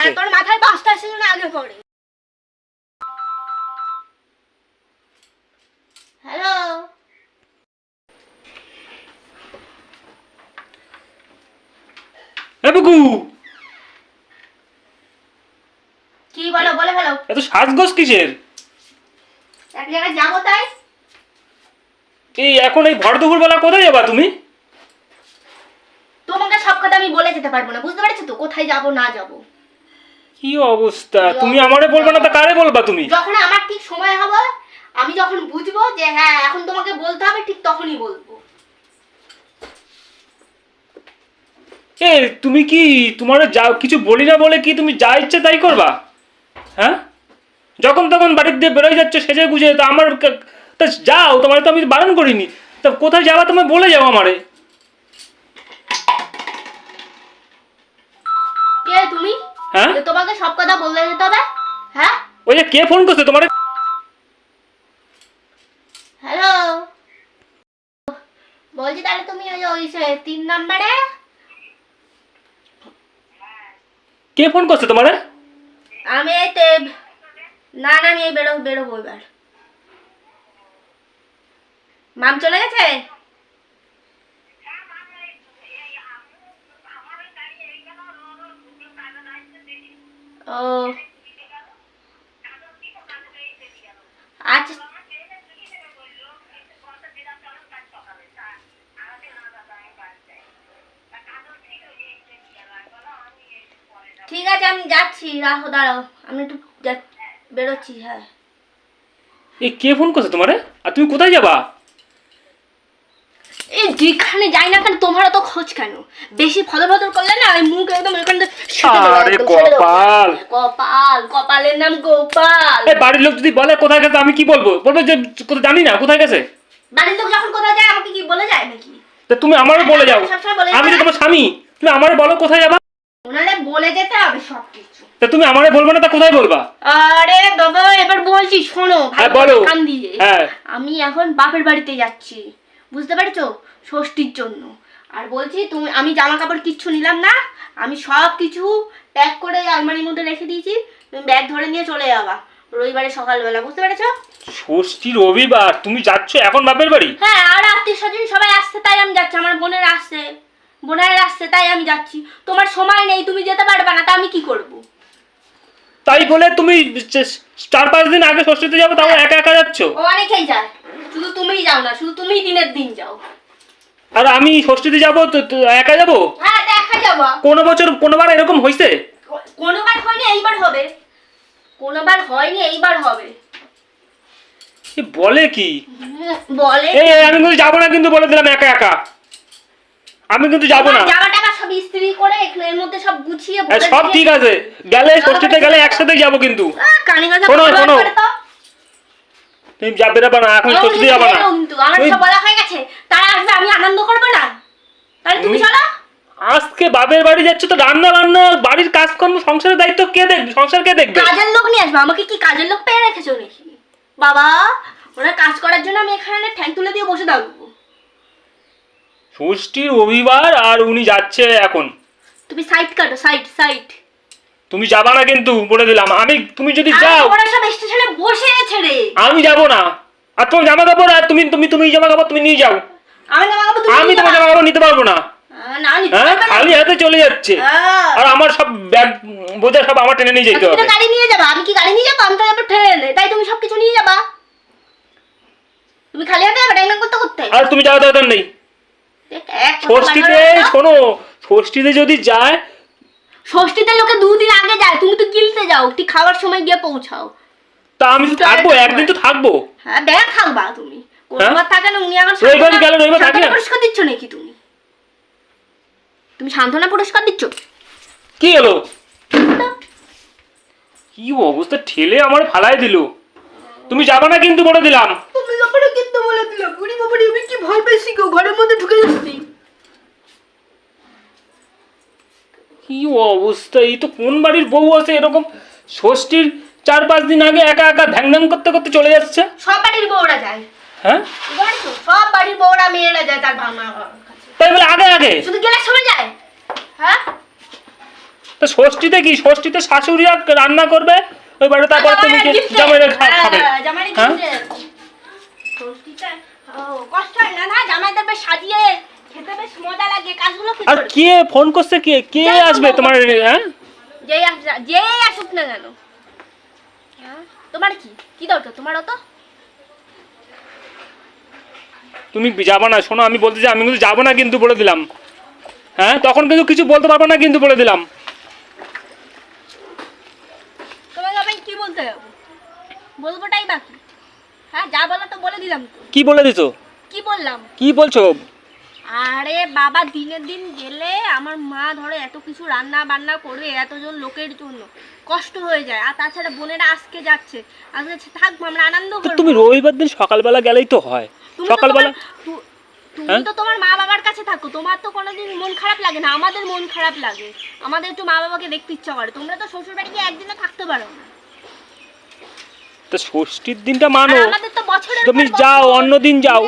আর তোর মাথায় পাঁচটা সেজন্য আগে পড়ে। হ্যালো বুকু! কি বলো বলে ফেলো। এত সাজগোজ কিসের? এক জায়গায় যাব তাই? এই এখন এই ভর দুপুর বেলা কোথায় যাবা তুমি? তোমাকে সব কথা আমি বলে যেতে পারব না বুঝতে পেরেছ তো? কোথায় যাব না যাব? কি অবস্থা? তুমি আমারে বলবে না তা কারে বলবা তুমি? যখন আমার ঠিক সময় হবে আমি যখন বুঝব যে হ্যাঁ এখন তোমাকে বলতে হবে ঠিক তখনই বলব। এ তুমি কি তোমার যা কিছু বলি না বলে কি তুমি যা ইচ্ছে তাই করবা? হ্যাঁ? যখন তখন বাড়ির দিয়ে বেরোয় যাচ্ছ সেজে গুজে তা আমার তা যাও তোমার তো আমি বারণ করিনি। তা কোথায় যাবা? তুমি বলে যাও আমারে। কে তুমি? হ্যাঁ? কে ফোন করছে? তোমার হ্যালো? বলছি তাহলে তুমি ওই ওই তিন নম্বরে? কে ফোন করছে তোমারে আমি এই তে না না আমি এই বেরো বেরোবো এবার। মাম চলে গেছে? ও আচ্ছা ঠিক আছে আমি যাচ্ছি রাখো দাঁড়াও আমি একটু বেরোচ্ছি হ্যাঁ। এ কে ফোন করছে তোমারে? আর তুমি কোথায় যাবা? এই যেখানে যাই না কেন তোমার তো খোঁজ কেন? বেশি ফদর ফদর করলে না ওই মুখ একদম আরে সেটে দেবো। কপাল। কপাল কপালের নাম গোপাল। এই বাড়ির লোক যদি বলে কোথায় গেছে আমি কি বলব? বলব যে কোথায় জানি না কোথায় গেছে? বাড়ির লোক যখন কোথায় যায় আমাকে কি বলে যায় নাকি? তা তুমি আমারও বলে যাও। বলে আমি তো তোমার স্বামী তুমি আমারে বলো কোথায় যাবা? বলে যেতে হবে সব কিছু তা তুমি আমারে বলব না তা কোথায় বলবা? আরে বাবা এবার বলছি শোনো হ্যাঁ, বলো। কান দিয়ে। হ্যাঁ। আমি এখন বাপের বাড়িতে যাচ্ছি বুঝতে পেরেছ? ষষ্ঠীর জন্য। আর বলছি তুমি আমি জামা কাপড় কিচ্ছু নিলাম না আমি সব কিছু প্যাক করে আলমারির মধ্যে রেখে দিয়েছি তুমি ব্যাগ ধরে নিয়ে চলে যাবা। রবিবারে সকালবেলা বুঝতে পেরেছ? ষষ্ঠী রবিবার তুমি যাচ্ছ এখন বাপের বাড়ি? হ্যাঁ আর আত্মীয় স্বজন সবাই আসছে তাই আমি যাচ্ছি আমার বোনের আসছে। বোনের আসছে তাই আমি যাচ্ছি। তোমার সময় নেই তুমি যেতে পারবে না তা আমি কি করব? তাই বলে তুমি চার পাঁচ দিন আগে ষষ্ঠীতে যাব তাও একা একা যাচ্ছ? ও অনেকেই যায়। শুধু তুমিই যাও না শুধু তুমিই দিনের দিন যাও। আর আমি ষষ্ঠীতে যাব একা যাব? হ্যাঁ দেখা যাব। কোনো বছর কোনোবার এরকম হয়েছে কোনোবার হয়নি এইবার হবে। কোনোবার হয়নি এইবার হবে। বলে কি? বলে এই এই, আমি কিন্তু যাব না কিন্তু বলে দিলাম একা একা। আমি কিন্তু যাব না। সব ইস্ত্রি করে এর মধ্যে সব গুছিয়ে সব ঠিক আছে। গেলে ষষ্ঠীতে গেলে একসাথে যাব কিন্তু। শোনো, শোনো। তুমি যাবে না না এখন ষষ্ঠীতে যাব না। আমার সব বলা হয়ে গেছে। তারা আসবে আমি আনন্দ করব না। তাহলে তুমি তুমি- চলো। আজকে বাপের বাড়ি যাচ্ছ তো রান্না বান্না বাড়ির কাজকর্ম সংসারের দায়িত্ব কে দেখবে সংসার কে দেখবে? কাজের লোক নিয়ে আসবে আমাকে কি কাজের লোক পেয়ে রেখেছো নাকি? বাবা ওরা কাজ করার জন্য আমি এখানে ঠ্যাং তুলে দিয়ে বসে থাকব। ষষ্ঠী রবিবার আর উনি যাচ্ছে এখন। তুমি সাইড কাটো সাইড সাইড তুমি যাবা না কিন্তু বলে দিলাম। আমি তুমি যদি যাও ওরা সব স্টেশনে বসে আছে রে। আমি যাব না। আর তোমার জামা কাপড় আর তুমি তুমি তুমি জামা কাপড় তুমি নিয়ে যাও। আমি জামা কাপড় আমি তোমার জামা কাপড় নিতে পারব না। হ্যাঁ? খালি হাতে চলে যাচ্ছে। আর আমার সব ব্যাগ বোঝা সব আমার টেনে নিয়ে যেতে হবে। গাড়ি নিয়ে যাবা। আমি কি গাড়ি নিয়ে যাব? আমি তো যাব ট্রেনে তাই তুমি সব কিছু নিয়ে যাবা। তুমি খালি হাতে যাবে করতে করতে। আর তুমি যাওয়া দরকার নেই। ষষ্ঠীতে শোনো ষষ্ঠীতে যদি যায় ষষ্ঠীতে লোকে দুদিন আগে যায় তুমি তো গিলতে যাও ঠিক খাওয়ার সময় গিয়ে পৌঁছাও। তা আমি তো থাকব একদিন তো থাকব। হ্যাঁ ব্যাগ থাকবা তুমি। হ্যাঁ? কোনবার থাকে না উনি এখন রবিবার গেলে রবিবার থাকি না। পুরস্কার দিচ্ছ নাকি তুমি? তুমি সান্ত্বনা পুরস্কার দিচ্ছ? কি হলো? কি অবস্থা ঠেলে আমার ফালাই দিল। তুমি যাবে না কিন্তু বলে দিলাম তুমি ব্যাপারে কিন্তু বলে দিল বুড়ি বাবারে আমি কি ভয় পেয়েছি গো ঘরের মধ্যে ঢুকে যাচ্ছি। কি অবস্থা? এই তো কোন বাড়ির বউ আছে এরকম? ষষ্ঠীর চার পাঁচ দিন আগে একা একা ধ্যাং ধ্যাং করতে করতে চলে যাচ্ছে? সব বাড়ির বউরা যায়। হ্যাঁ? সব বাড়ির বউরা মেয়েরা যায় তার ভাঙা তাই বলে আগে আগে? শুধু গেলার সময় যায়? হ্যাঁ? তো ষষ্ঠীতে কি? ষষ্ঠীতে শাশুড়িরা রান্না করবে? ওই বাড়ি তারপর তুমি জামাইরা খাবে। জামাইরা হ্যাঁ? কষ্ট হয় না না জামাইদের বেশ সাজিয়ে খেতে বেশ মজা লাগে কাজগুলো কি আর কে ফোন করছে কে কে আসবে তোমার হ্যাঁ? যেই আস- আসুক না কেন। হ্যাঁ? তোমার কি? কি দরকার? তোমার অত তুমি যাব না শোনো আমি বলতে চাই আমি কিন্তু যাব না কিন্তু বলে দিলাম। হ্যাঁ? তখন কিন্তু কিছু বলতে পারব না কিন্তু বলে দিলাম। তোমাকে আমি কি বলতে যাব বলবোটাই বাকি। হ্যাঁ যা বলা তো বলে দিলাম। তো কি বলে দিছো? কি বললাম? কি বলছো? আরে বাবা দিনের দিন গেলে আমার মা ধরো এত কিছু রান্না বান্না করে এতজন লোকের জন্য কষ্ট হয়ে যায়। আর তাছাড়া বোনেরা আজকে যাচ্ছে। আজকে থাকব আমরা আনন্দ তো করব। তুমি রবিবার দিন সকালবেলা গেলেই তো হয়। তুমি তো সকালবেলা তোমার- তু- তুমি হ্যাঁ? তো তোমার মা বাবার কাছে থাকো। তোমার তো কোনোদিন মন খারাপ লাগে না আমাদের মন খারাপ লাগে। আমাদের একটু মা বাবাকে দেখতে ইচ্ছা করে। তোমরা তো শ্বশুর বাড়ি গিয়ে একদিনও থাকতে পারো না। তো ষষ্ঠীর দিনটা মানো। তুমি যাও অন্য দিন যাও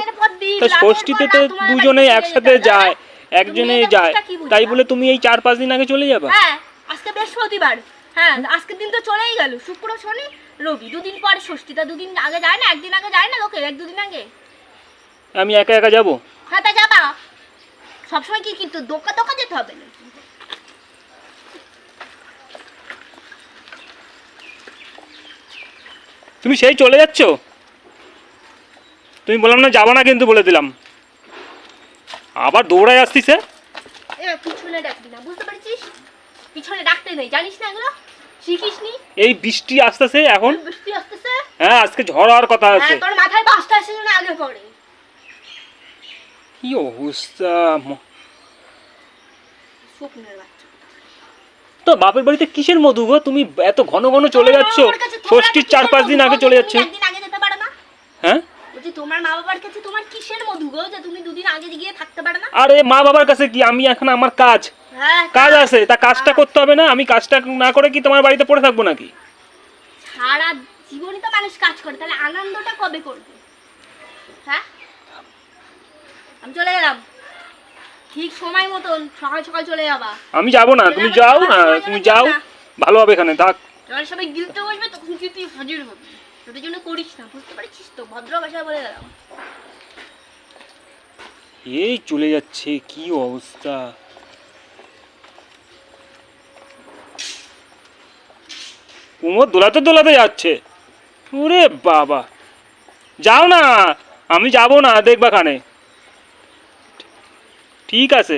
তো ষষ্ঠীতে তো বাড়িতে একসাথে যায় এটা যায়? তাই বলে তুমি এই চার পাঁচ দিন আগে চলে যাবে? হ্যাঁ আজকে বৃহস্পতিবার। হ্যাঁ আজকের দিন তো চলেই গেল। শুক্র শনি রবি। দুদিন পর ষষ্ঠী। তা দুদিন আগে যায় না? একদিন আগে যায় না লোকে? এক দুদিন আগে? আমি একা একা যাব? হ্যাঁ তা যাবা। সবসময় কি কিন্তু দোকা দোকা যেতে হবে না? তুমি সেই চলে যাচ্ছ? তুমি বললাম না যাব না কিন্তু বলে দিলাম। আবার দৌড়ায় আসতিছে এ পিছনে ডাকবি না বুঝতে পারছিস? পিছনে ডাকতে নেই জানিস না এগুলো? শিখিস এই বৃষ্টি আসতেছে এখন। বৃষ্টি আসতেছে? হ্যাঁ আজকে ঝড় হওয়ার কথা আছে। হ্যাঁ তোর মাথায় বাসটা আসে না আগে পড়ে। কি অবস্থা স্বপ্নের তো বাপের বাড়িতে কিসের মধু গো? তুমি এত ঘন ঘন চলে যাচ্ছ। ষষ্ঠীর চার পাঁচ দিন আগে চলে যাচ্ছে। হ্যাঁ? তোমার মা বাবার কাছে তোমার কিসের মধু গো যে তুমি দুদিন আগে গিয়ে থাকতে পারো না? আরে মা বাবার কাছে কি? আমি এখন আমার কাজ। হ্যাঁ কাজ আছে তা কাজটা করতে হবে না? আমি কাজটা না করে কি তোমার বাড়িতে পড়ে থাকব নাকি? সারা জীবনই তো মানুষ কাজ করে তাহলে আনন্দটা কবে করবে? হ্যাঁ? আমি চলে গেলাম। ঠিক সময় মতন সকাল সকাল চলে যাবা। আমি যাব না তুমি যাও না তুমি যাও ভালো হবে এখানে থাক। যখন সবাই গিলতে বসবে তখন তুই হাজির হবি। তোদের জন্য করিস না বুঝতে পারছিস তো? ভদ্র ভাষায় বলে গেলাম এই চলে যাচ্ছে কি অবস্থা? কুমোর দোলাতে দোলাতে যাচ্ছে। ওরে বাবা। যাও না আমি যাব না দেখবা খানে। ঠিক আছে।